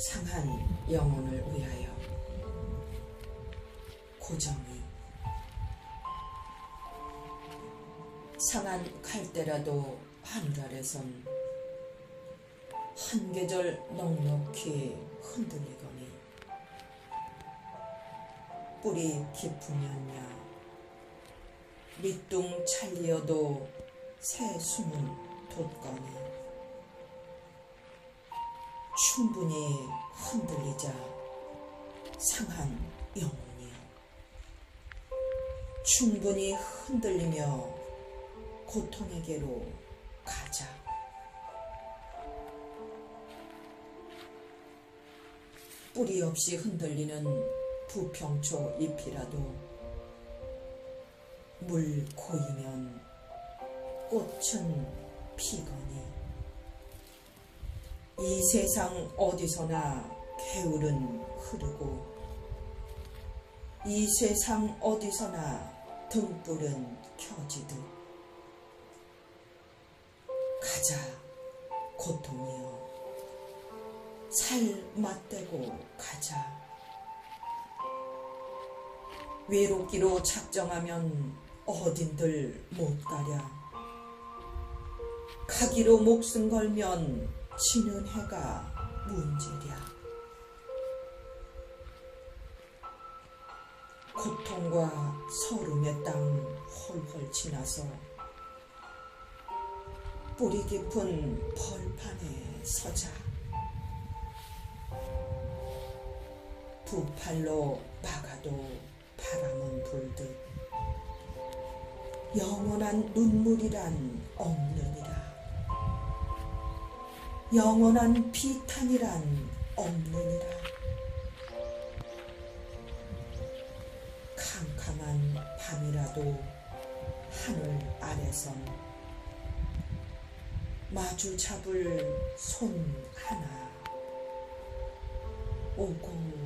상한 영혼을 위하여. 고정이. 상한 갈대라도 하늘 아래선 한 계절 넉넉히 흔들리거니 뿌리 깊으면야 밑둥 찰리어도 새 숨은 돋거니 충분히 흔들리자 상한 영혼이여. 충분히 흔들리며 고통에게로 가자. 뿌리 없이 흔들리는 부평초 잎이라도 물 고이면 꽃은 피거니 이 세상 어디서나 개울은 흐르고 이 세상 어디서나 등불은 켜지듯 가자 고통이여. 살 맞대고 가자. 외롭기로 작정하면 어딘들 못 가랴. 가기로 목숨 걸면 지는 해가 문제랴 고통과 서름의 땅 헐헐 지나서 뿌리 깊은 벌판에 서자. 부팔로 막아도 바람은 불듯 영원한 눈물이란 없느니라 영원한 비탄이란 없느니라. 캄캄한 밤이라도 하늘 아래선 마주 잡을 손 하나 오고